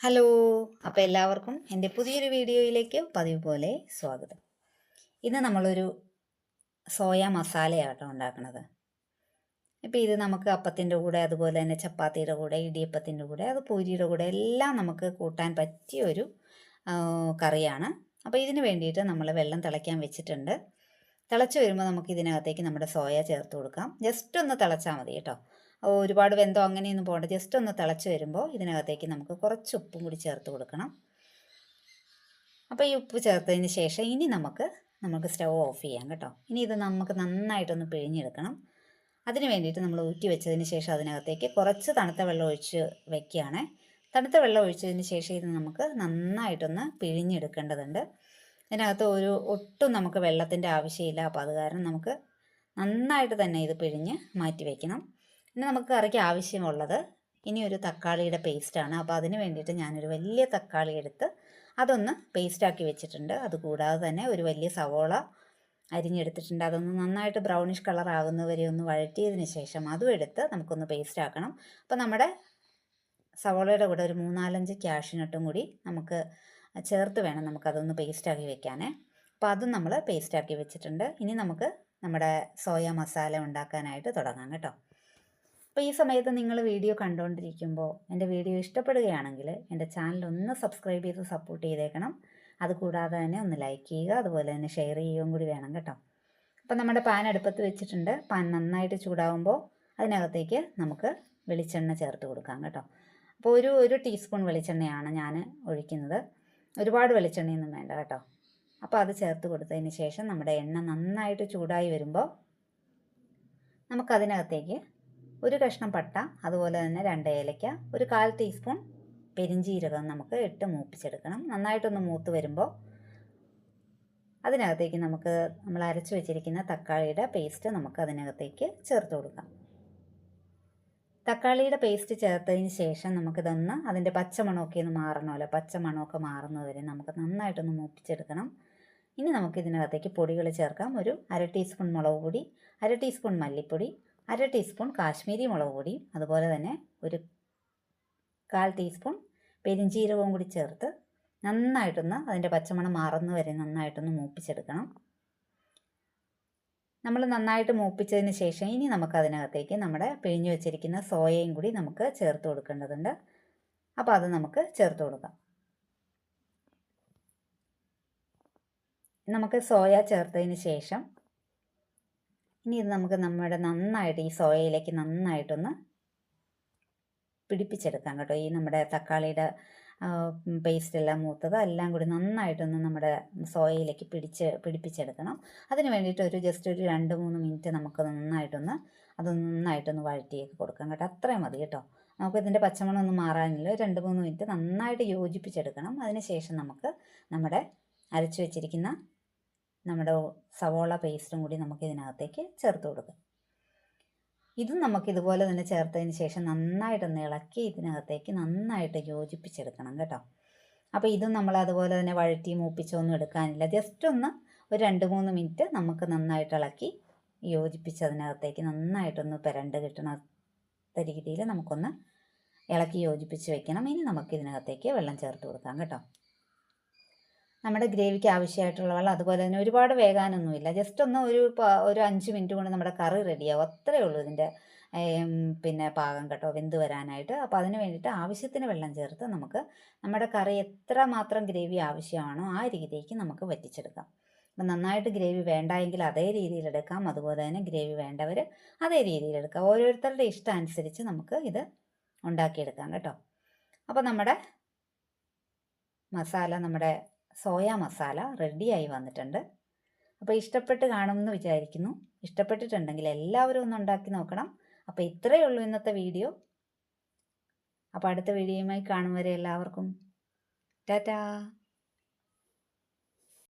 Hello. അപ്പോൾ എല്ലാവർക്കും എന്റെ പുതിയൊരു വീഡിയോയിലേക്ക് പതിവ് പോലെ സ്വാഗതം. ഇന്ന് നമ്മളൊരു സോയ മസാലയാട്ടോ ഉണ്ടാക്കുന്നത് ഇപ്പോൾ ഇത് നമുക്ക് അപ്പത്തിന്റെ കൂടെ അതുപോലെ തന്നെ ചപ്പാത്തിയുടെ കൂടെ ഇടിയപ്പത്തിന്റെ കൂടെ അത് പൂരിയുടെ കൂടെ എല്ലാം നമുക്ക് കൂട്ടാൻ പറ്റിയ ഒരു കറിയാണ്. അപ്പോൾ ഇതിന് വേണ്ടിയിട്ട് നമ്മൾ വെള്ളം തിളയ്ക്കാൻ വെച്ചിട്ടുണ്ട്. തിളച്ച് വരുമ്പോൾ നമുക്ക് ഇതിനകത്തേക്ക് നമ്മുടെ സോയ ചേർത്ത് കൊടുക്കാം. ജസ്റ്റ് ഒന്ന് തിളച്ചാൽ മതി കേട്ടോ. ഒരുപാട് വെന്തോ അങ്ങനെയൊന്നും പോകണ്ട ജസ്റ്റ് ഒന്ന് തിളച്ച് വരുമ്പോൾ ഇതിനകത്തേക്ക് നമുക്ക് കുറച്ച് ഉപ്പും കൂടി ചേർത്ത് കൊടുക്കണം. അപ്പോൾ ഈ ഉപ്പ് ചേർത്തതിന് ശേഷം ഇനി നമുക്ക് നമുക്ക് സ്റ്റവ് ഓഫ് ചെയ്യാം കേട്ടോ. ഇനി ഇത് നമുക്ക് നന്നായിട്ടൊന്ന് പിഴിഞ്ഞെടുക്കണം. അതിന് വേണ്ടിയിട്ട് നമ്മൾ ഊറ്റി വെച്ചതിന് ശേഷം അതിനകത്തേക്ക് കുറച്ച് തണുത്ത വെള്ളം ഒഴിച്ച് വെക്കുകയാണ്. തണുത്ത വെള്ളം ഒഴിച്ചതിന് ശേഷം ഇത് നമുക്ക് നന്നായിട്ടൊന്ന് പിഴിഞ്ഞെടുക്കേണ്ടതുണ്ട്. ഇതിനകത്ത് ഒരു ഒട്ടും നമുക്ക് വെള്ളത്തിന്റെ ആവശ്യമില്ല. അപ്പോൾ അത് കാരണം നമുക്ക് നന്നായിട്ട് തന്നെ ഇത് പിഴിഞ്ഞ് മാറ്റി വയ്ക്കണം ഇനി നമുക്ക് കറിക്ക് ആവശ്യമുള്ളത് ഇനി ഒരു തക്കാളിയുടെ പേസ്റ്റാണ് അപ്പോൾ അതിന് വേണ്ടിയിട്ട് ഞാനൊരു വലിയ തക്കാളി എടുത്ത് അതൊന്ന് പേസ്റ്റാക്കി വെച്ചിട്ടുണ്ട്. അതുകൂടാതെ തന്നെ ഒരു വലിയ സവോള അരിഞ്ഞെടുത്തിട്ടുണ്ട്. അതൊന്ന് നന്നായിട്ട് ബ്രൗണിഷ് കളർ ആകുന്നവരെ ഒന്ന് വഴറ്റിയതിന് ശേഷം അതും എടുത്ത് നമുക്കൊന്ന് പേസ്റ്റ് ആക്കണം. അപ്പോൾ നമ്മുടെ സവോളയുടെ കൂടെ ഒരു മൂന്നാലഞ്ച് ക്യാഷിനട്ടും കൂടി നമുക്ക് ചേർത്ത് വേണം നമുക്കതൊന്ന് പേസ്റ്റാക്കി വെക്കാനേ. അപ്പോൾ അതും നമ്മൾ പേസ്റ്റാക്കി വെച്ചിട്ടുണ്ട്. ഇനി നമുക്ക് നമ്മുടെ സോയ മസാല ഉണ്ടാക്കാനായിട്ട് തുടങ്ങാം കേട്ടോ. അപ്പോൾ ഈ സമയത്ത് നിങ്ങൾ വീഡിയോ കണ്ടുകൊണ്ടിരിക്കുമ്പോൾ എന്റെ വീഡിയോ ഇഷ്ടപ്പെടുകയാണെങ്കിൽ എന്റെ ചാനൽ ഒന്ന് സബ്സ്ക്രൈബ് ചെയ്ത് സപ്പോർട്ട് ചെയ്തേക്കണം. അതുകൂടാതെ തന്നെ ഒന്ന് ലൈക്ക് ചെയ്യുക അതുപോലെ തന്നെ ഷെയർ ചെയ്യുകയും കൂടി വേണം കേട്ടോ. അപ്പോൾ നമ്മുടെ പാൻ അടുപ്പത്ത് വെച്ചിട്ടുണ്ട്. പാൻ നന്നായിട്ട് ചൂടാവുമ്പോൾ അതിനകത്തേക്ക് നമുക്ക് വെളിച്ചെണ്ണ ചേർത്ത് കൊടുക്കാം കേട്ടോ. അപ്പോൾ ഒരു ഒരു ടീസ്പൂൺ വെളിച്ചെണ്ണയാണ് ഞാൻ ഒഴിക്കുന്നത്. ഒരുപാട് വെളിച്ചെണ്ണയൊന്നും വേണ്ട കേട്ടോ. അപ്പോൾ അത് ചേർത്ത് കൊടുത്തതിന് ശേഷം നമ്മുടെ എണ്ണ നന്നായിട്ട് ചൂടായി വരുമ്പോൾ നമുക്കതിനകത്തേക്ക് ഒരു കഷ്ണം പട്ട അതുപോലെ തന്നെ രണ്ട് ഏലയ്ക്ക ഒരു കാൽ ടീസ്പൂൺ പെരിഞ്ചീരകം നമുക്ക് ഇട്ട് മൂപ്പിച്ചെടുക്കണം. നന്നായിട്ടൊന്ന് മൂത്ത് വരുമ്പോൾ അതിനകത്തേക്ക് നമുക്ക് നമ്മൾ അരച്ചു വെച്ചിരിക്കുന്ന തക്കാളിയുടെ പേസ്റ്റ് നമുക്ക് അതിനകത്തേക്ക് ചേർത്ത് കൊടുക്കാം. തക്കാളിയുടെ പേസ്റ്റ് ചേർത്തതിന് ശേഷം നമുക്കിതൊന്ന് അതിന്റെ പച്ചമണമൊക്കെ ഒന്ന് മാറണമല്ലോ. പച്ചമണമൊക്കെ മാറുന്നതുവരെ നമുക്ക് നന്നായിട്ടൊന്ന് മൂപ്പിച്ചെടുക്കണം. ഇനി നമുക്ക് ഇതിനകത്തേക്ക് പൊടികൾ ചേർക്കാം. ഒരു അര ടീസ്പൂൺ മുളക് പൊടി അര ടീസ്പൂൺ മല്ലിപ്പൊടി അര ടീസ്പൂൺ കാശ്മീരി മുളക് പൊടിയും അതുപോലെ തന്നെ ഒരു കാൽ ടീസ്പൂൺ പെരിഞ്ചീരകവും കൂടി ചേർത്ത് നന്നായിട്ടൊന്ന് അതിന്റെ പച്ചമണം മാറുന്ന വരെ നന്നായിട്ടൊന്ന് മൂപ്പിച്ചെടുക്കണം. നമ്മൾ നന്നായിട്ട് മൂപ്പിച്ചതിന് ശേഷം ഇനി നമുക്ക് അതിനകത്തേക്ക് നമ്മുടെ പിഴിഞ്ഞു വെച്ചിരിക്കുന്ന സോയയും കൂടി നമുക്ക് ചേർത്ത് കൊടുക്കേണ്ടതുണ്ട്. അപ്പോൾ അത് നമുക്ക് ചേർത്ത് കൊടുക്കാം. നമുക്ക് സോയ ചേർത്തതിന് ശേഷം ഇനി ഇത് നമുക്ക് നമ്മുടെ നന്നായിട്ട് ഈ സോയയിലേക്ക് നന്നായിട്ടൊന്ന് പിടിപ്പിച്ചെടുക്കാം കേട്ടോ. ഈ നമ്മുടെ തക്കാളിയുടെ പേസ്റ്റ് എല്ലാം മൂത്തത് എല്ലാം കൂടി നന്നായിട്ടൊന്ന് നമ്മുടെ സോയയിലേക്ക് പിടിച്ച് പിടിപ്പിച്ചെടുക്കണം. അതിന് വേണ്ടിയിട്ട് ഒരു ജസ്റ്റ് ഒരു രണ്ട് മൂന്ന് മിനിറ്റ് നമുക്ക് നന്നായിട്ടൊന്ന് അത് നന്നായിട്ടൊന്ന് വഴറ്റിയൊക്കെ കൊടുക്കാം കേട്ടോ. അത്രയും മതി കേട്ടോ. നമുക്ക് ഇതിന്റെ പച്ചമണം ഒന്നും മാറാനില്ല. രണ്ട് മൂന്ന് മിനിറ്റ് നന്നായിട്ട് യോജിപ്പിച്ചെടുക്കണം. അതിന് ശേഷം നമുക്ക് നമ്മുടെ അരച്ചു വെച്ചിരിക്കുന്ന നമ്മുടെ സവോള പേസ്റ്റും കൂടി നമുക്ക് ഇതിനകത്തേക്ക് ചേർത്ത് കൊടുക്കാം ഇതും നമുക്ക് ഇതുപോലെ തന്നെ ചേർത്തതിന് ശേഷം നന്നായിട്ടൊന്ന് ഇളക്കി ഇതിനകത്തേക്ക് നന്നായിട്ട് യോജിപ്പിച്ചെടുക്കണം കേട്ടോ. അപ്പോൾ ഇതും നമ്മൾ അതുപോലെ തന്നെ വഴറ്റി മൂപ്പിച്ചൊന്നും എടുക്കാനില്ല. ജസ്റ്റ് ഒന്ന് ഒരു രണ്ട് മൂന്ന് മിനിറ്റ് നമുക്ക് നന്നായിട്ട് ഇളക്കി യോജിപ്പിച്ച് അതിനകത്തേക്ക് നന്നായിട്ടൊന്ന് പെരണ്ട് കിട്ടണ രീതിയിൽ നമുക്കൊന്ന് ഇളക്കി യോജിപ്പിച്ച് വെക്കണം. ഇനി നമുക്ക് ഇതിനകത്തേക്ക് വെള്ളം ചേർത്ത് കൊടുക്കാം കേട്ടോ. നമ്മുടെ ഗ്രേവിക്ക് ആവശ്യമായിട്ടുള്ള വെള്ളം അതുപോലെ തന്നെ ഒരുപാട് വേഗാനൊന്നുമില്ല ജസ്റ്റ് ഒന്ന് ഒരു ഒരു അഞ്ച് മിനിറ്റ് കൊണ്ട് നമ്മുടെ കറി റെഡിയാവും അത്രയേ ഉള്ളൂ ഇതിന്റെ പിന്നെ പാകം കേട്ടോ വെന്ത് വരാനായിട്ട്. അപ്പോൾ അതിന് വേണ്ടിയിട്ട് ആവശ്യത്തിന് വെള്ളം ചേർത്ത് നമുക്ക് നമ്മുടെ കറി എത്ര മാത്രം ഗ്രേവി ആവശ്യമാണോ ആ രീതിക്ക് നമുക്ക് വറ്റിച്ചെടുക്കാം. അപ്പം നന്നായിട്ട് ഗ്രേവി വേണ്ട എങ്കിൽ അതേ രീതിയിൽ എടുക്കാം. അതുപോലെ തന്നെ ഗ്രേവി വേണ്ടവർ അതേ രീതിയിൽ എടുക്കാം. ഓരോരുത്തരുടെ ഇഷ്ടം അനുസരിച്ച് നമുക്ക് ഇത് ഉണ്ടാക്കിയെടുക്കാം കേട്ടോ. അപ്പോൾ നമ്മുടെ മസാല നമ്മുടെ സോയ മസാല റെഡിയായി വന്നിട്ടുണ്ട്. അപ്പോൾ ഇഷ്ടപ്പെട്ട് കാണുമെന്ന് വിചാരിക്കുന്നു. ഇഷ്ടപ്പെട്ടിട്ടുണ്ടെങ്കിൽ എല്ലാവരും ഒന്ന് ഉണ്ടാക്കി നോക്കണം. അപ്പോൾ ഇത്രയേ ഉള്ളൂ ഇന്നത്തെ വീഡിയോ. അപ്പോൾ അടുത്ത വീഡിയോയുമായി കാണും വരെ എല്ലാവർക്കും. ടാറ്റാ.